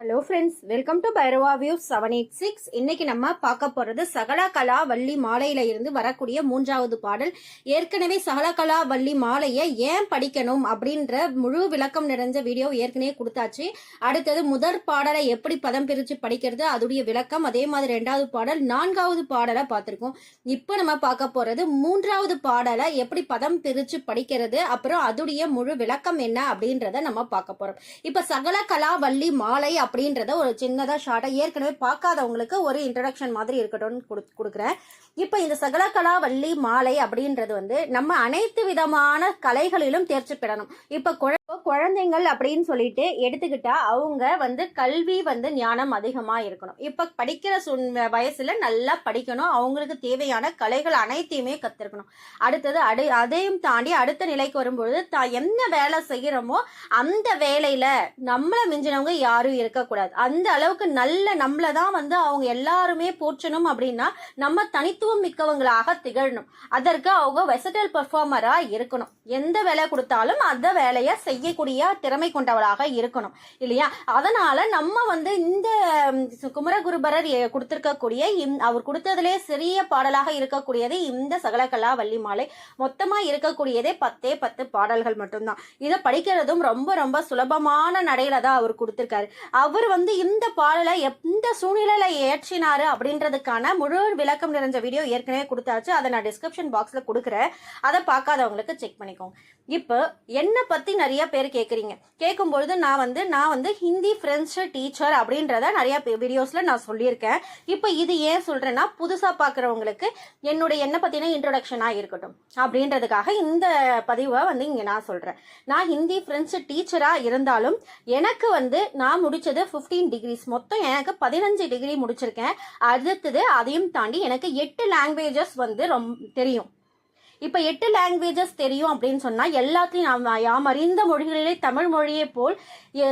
Hello friends welcome to Bhairava view seven eight six இன்னைக்கு நம்ம பார்க்க போறது சகலகலா வள்ளி மாலையில இருந்து வரக்கூடிய மூன்றாவது பாடல். ஏற்கனவே சகலகலா வள்ளி மாலையை ஏன் படிக்கணும் அப்படின்ற முழு விளக்கம் நிறைஞ்ச வீடியோ ஏற்கனவே கொடுத்தாச்சு. அடுத்தது முதற் பாடலை எப்படி பதம் பிரித்து படிக்கிறது அதுடைய விளக்கம் அதே மாதிரி ரெண்டாவது பாடல் நான்காவது பாடலை பார்த்துருக்கோம். இப்போ நம்ம பார்க்க போகிறது மூன்றாவது பாடலை எப்படி பதம் பிரித்து படிக்கிறது அப்புறம் அதுடைய முழு விளக்கம் என்ன அப்படின்றத நம்ம பார்க்க போகிறோம் இப்போ சகலகலா வள்ளி மாலை அப்படின்றத ஒரு சின்னதாக ஷார்ட்டாக ஏற்கனவே பார்க்காதவங்களுக்கு ஒரு இன்ட்ரடக்ஷன் மாதிரி இருக்கட்டும்னு கொடு கொடுக்குறேன். இப்போ இந்த சகலகலா வள்ளி மாலை அப்படின்றது வந்து நம்ம அனைத்து விதமான கலைகளிலும் தேர்ச்சி பெறணும். இப்போ குழ இப்போ குழந்தைங்கள் அப்படின்னு சொல்லிட்டு எடுத்துக்கிட்டா அவங்க வந்து கல்வி வந்து ஞானம் அதிகமாக இருக்கணும். இப்போ படிக்கிற சுன் வயசுல நல்லா படிக்கணும். அவங்களுக்கு தேவையான கலைகள் அனைத்தையுமே கற்றுருக்கணும் அடுத்தது அடு அதையும் தாண்டி அடுத்த நிலைக்கு வரும்பொழுது தான் என்ன வேலை செய்கிறோமோ அந்த வேலையில நம்மளை மிஞ்சினவங்க யாரும் இருக்கக்கூடாது. அந்த அளவுக்கு நல்ல நம்மளை தான் வந்து அவங்க எல்லாருமே போற்றணும் அப்படின்னா நம்ம தனித்துவம் மிக்கவங்களாக திகழணும். அதற்கு அவங்க வெசட்டல் பெர்ஃபார்மராக இருக்கணும். எந்த வேலை கொடுத்தாலும் அந்த வேலையை செய்யக்கூடிய திறமை கொண்டவளாக இருக்கணும் இல்லையா? அதனால நம்ம வந்து இந்த குமரகுருபரர் கொடுத்திருக்கக்கூடிய அவர் கொடுத்ததுலே சிறிய பாடலாக இருக்கக்கூடியது இந்த சகலகலா வள்ளி மாலை. மொத்தமா இருக்கக்கூடியதே பத்தே பத்து பாடல்கள் மட்டும்தான். இதை படிக்கிறதும் ரொம்ப ரொம்ப சுலபமான நடையில தான் அவர் கொடுத்திருக்காரு. அவர் வந்து இந்த பாடலை எந்த சூழ்நிலையில ஏற்றினாரு அப்படின்றதுக்கான முழு விளக்கம் நிறைஞ்ச வீடியோ ஏற்கனவே கொடுத்தாச்சு. அதை நான் டிஸ்கிரிப்ஷன் பாக்ஸ்ல கொடுக்குறேன். அதை பார்க்காதவங்களுக்கு செக் பண்ணிக்கோங்க. இப்போ என்னை பத்தி நிறைய பேர் கேட்குறீங்க கேட்கும்பொழுது நான் வந்து நான் வந்து ஹிந்தி ஃப்ரெஞ்சு டீச்சர் அப்படின்றத நிறைய வீடியோஸில் நான் சொல்லியிருக்கேன். இப்போ இது ஏன் சொல்கிறேன்னா புதுசாக பார்க்குறவங்களுக்கு என்னுடைய என்ன பற்றின இன்ட்ரொடக்ஷனாக இருக்கட்டும். அப்படின்றதுக்காக இந்த பதிவை வந்து இங்கே நான் சொல்கிறேன் நான் ஹிந்தி ஃப்ரெஞ்சு டீச்சராக இருந்தாலும் எனக்கு வந்து நான் முடிச்சது 15 டிகிரிஸ் மொத்தம் எனக்கு பதினஞ்சு டிகிரி முடிச்சிருக்கேன். அடுத்தது அதையும் தாண்டி எனக்கு எட்டு லாங்குவேஜஸ் வந்து ரொம்ப தெரியும். இப்போ எட்டு லாங்குவேஜஸ் தெரியும் அப்படின்னு சொன்னால் எல்லாத்தையும் நாம் யாம் அறிந்த மொழிகளிலே தமிழ் மொழியை போல்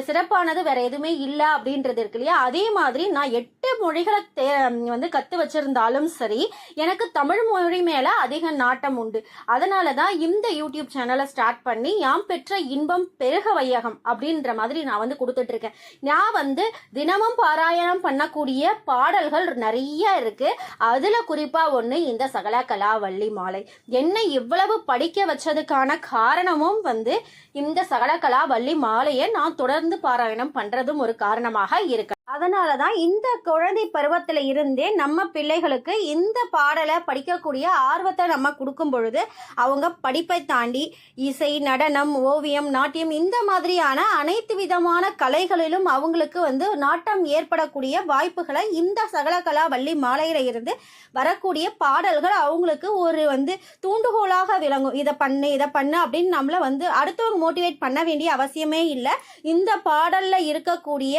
சிறப்பானது வேற எதுவுமே இல்லை அப்படின்றது இருக்கு இல்லையா? அதே மாதிரி நான் எட்டு மொழிகளை தே வந்து கற்று வச்சிருந்தாலும் சரி எனக்கு தமிழ் மொழி மேலே அதிக நாட்டம் உண்டு. அதனால தான் இந்த யூடியூப் சேனலை ஸ்டார்ட் பண்ணி யாம் பெற்ற இன்பம் பெருக வையகம் அப்படின்ற மாதிரி நான் வந்து கொடுத்துட்டு இருக்கேன் நான் வந்து தினமும் பாராயணம் பண்ணக்கூடிய பாடல்கள் நிறைய இருக்கு. அதில் குறிப்பாக ஒன்று இந்த சகல வள்ளி மாலை. என்னை இவ்வளவு படிக்க வச்சதுக்கான காரணமும் வந்து இந்த சகல வள்ளி மாலையை நான் தொடர்ந்து பாராயணம் பண்ணுறதும் ஒரு காரணமாக இருக்கு அதனால தான் இந்த குழந்தை பருவத்தில் இருந்தே நம்ம பிள்ளைகளுக்கு இந்த பாடலை படிக்கக்கூடிய ஆர்வத்தை நம்ம கொடுக்கும் பொழுது அவங்க படிப்பை தாண்டி இசை நடனம் ஓவியம் நாட்டியம் இந்த மாதிரியான அனைத்து விதமான கலைகளிலும் அவங்களுக்கு வந்து நாட்டம் ஏற்படக்கூடிய வாய்ப்புகளை இந்த சகலகலா வள்ளி மாலையில் இருந்து வரக்கூடிய பாடல்கள் அவங்களுக்கு ஒரு வந்து தூண்டுகோலாக விளங்கும். இதை பண்ணு இதை பண்ணு அப்படின்னு நம்மளை வந்து அடுத்தவங்க மோட்டிவேட் பண்ண வேண்டிய அவசியமே இல்லை. இந்த பாடலில் இருக்கக்கூடிய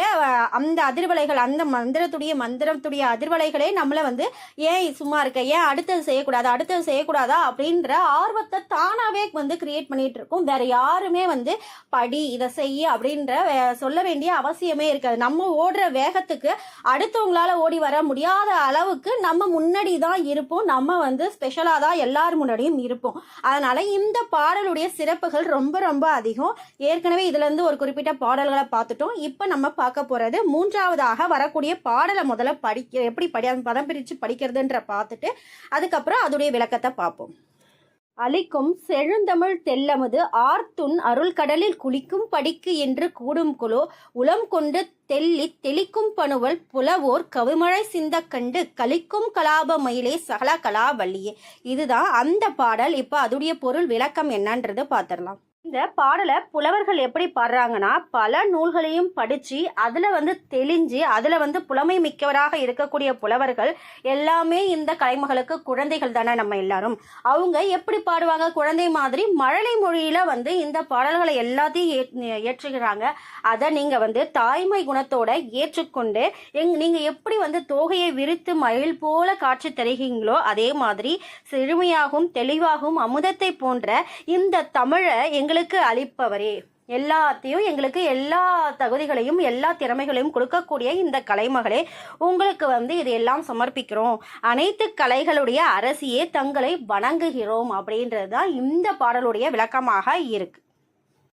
அந்த அதிர்வலைகள் அந்த மந்திரத்துடைய மந்திரத்துடைய அதிர்வலைகளே நம்மளை வந்து ஏன் சும்மா இருக்க ஏன் அடுத்தது செய்யக்கூடாது அடுத்தது செய்யக்கூடாதா? அப்படின்ற ஆர்வத்தை தானாவே வந்து கிரியேட் பண்ணிட்டு இருக்கும். வேற யாருமே வந்து படி இதை செய்ய அப்படின்ற சொல்ல வேண்டிய அவசியமே இருக்காது. நம்ம ஓடுற வேகத்துக்கு அடுத்தவங்களால ஓடி வர முடியாத அளவுக்கு நம்ம முன்னாடி தான் இருப்போம். நம்ம வந்து ஸ்பெஷலாக தான் எல்லார் முன்னாடியும் இருப்போம். அதனால இந்த பாடலுடைய சிறப்புகள் ரொம்ப ரொம்ப அதிகம். ஏற்கனவே இதுல இருந்து ஒரு குறிப்பிட்ட பாடல்களை பார்த்துட்டோம். இப்போ நம்ம பார்க்க போறது ரெண்டாவதாக வரக்கூடிய பாடலை முதல்ல படிக்க எப்படி படி பதம் பிரித்து படிக்கிறதுன்ற பார்த்துட்டு அதுக்கப்புறம் அதோடைய விளக்கத்தை பார்ப்போம். அழிக்கும் செழுந்தமிழ் தெல்லமது ஆர்த்துன் அருள்கடலில் குளிக்கும் படிக்கு என்று கூடும் குழு உளம் கொண்டு தெள்ளி தெளிக்கும் பணுவல் புலவோர் கவிமழை சிந்த கண்டு கலிக்கும் கலாப மயிலே சகல கலாவல்லியே இதுதான் அந்த பாடல். இப்போ அதுடைய பொருள் விளக்கம் என்னன்றது பார்த்துடலாம். இந்த பாடலை புலவர்கள் எப்படி பாடுறாங்கன்னா பல நூல்களையும் படித்து அதில் வந்து தெளிஞ்சு அதில் வந்து புலமை மிக்கவராக இருக்கக்கூடிய புலவர்கள் எல்லாமே இந்த கலைமகளுக்கு குழந்தைகள் தானே நம்ம எல்லாரும். அவங்க எப்படி பாடுவாங்க? குழந்தை மாதிரி மழலை மொழியில் வந்து இந்த பாடல்களை எல்லாத்தையும் ஏற் ஏற்றுகிறாங்க. அதை நீங்கள் வந்து தாய்மை குணத்தோட ஏற்றுக்கொண்டு எங் நீங்கள் எப்படி வந்து தோகையை விரித்து மயில் போல காட்சி தருகிறீங்களோ அதே மாதிரி செழுமையாகவும் தெளிவாகவும் அமுதத்தை போன்ற இந்த தமிழை எங்களுக்கு அளிப்பவரே. எல்லாத்தையும் எங்களுக்கு எல்லா தகுதிகளையும் எல்லா திறமைகளையும் கொடுக்கக்கூடிய இந்த கலைமகளே உங்களுக்கு வந்து இது எல்லாம் சமர்ப்பிக்கிறோம். அனைத்து கலைகளுடைய அரசியே தங்களை வணங்குகிறோம் அப்படின்றது தான் இந்த பாடலுடைய விளக்கமாக இருக்கு.